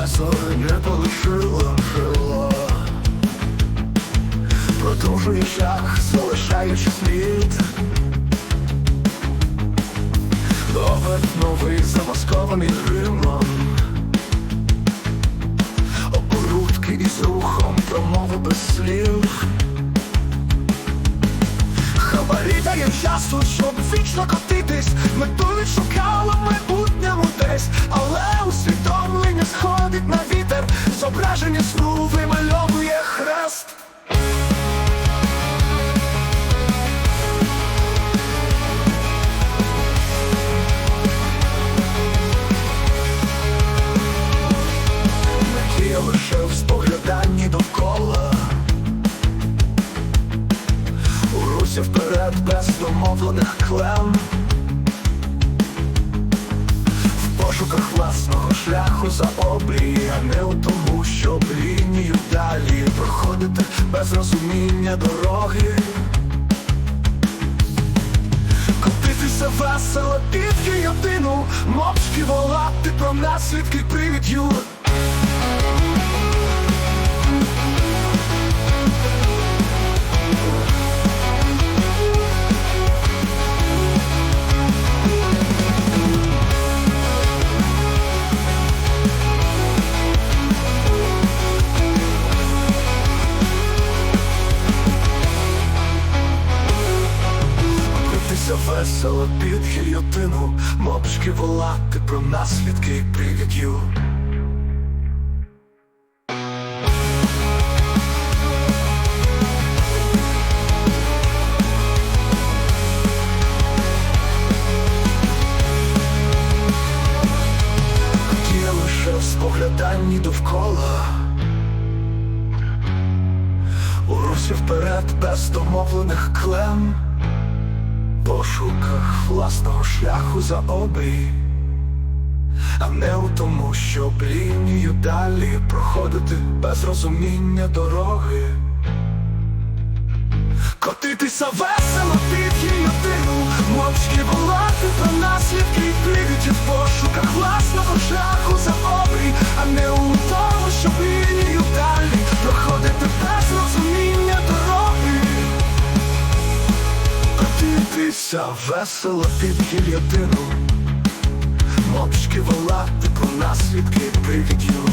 весело не полишило крило Продовжує шлях, залишаючи слід. Овер новий замаскований гримом Оборудки із рухом, промови без слів. Хабарі дає часу, щоб вічно котитись. Мету відшукала в Зображення сну вимальовує хрест. Надія лише в спогляданні довкола. У русі вперед без домовлених клем. В пошуках власного шляху за обрій без розуміння дороги. Котитися весело під єдину, Мовчки волати про наслідки привід'ю Битися весело під гільйотину Мовчки волати про наслідки привід'ю. Є лише спогляданні довкола. У русі вперед без домовлених клем власного шляху за обі, а не у тому, щоб лінію далі проходити без розуміння дороги. Котитися весело Котитися весело під гільотину Мовчки волати про наслідки привідів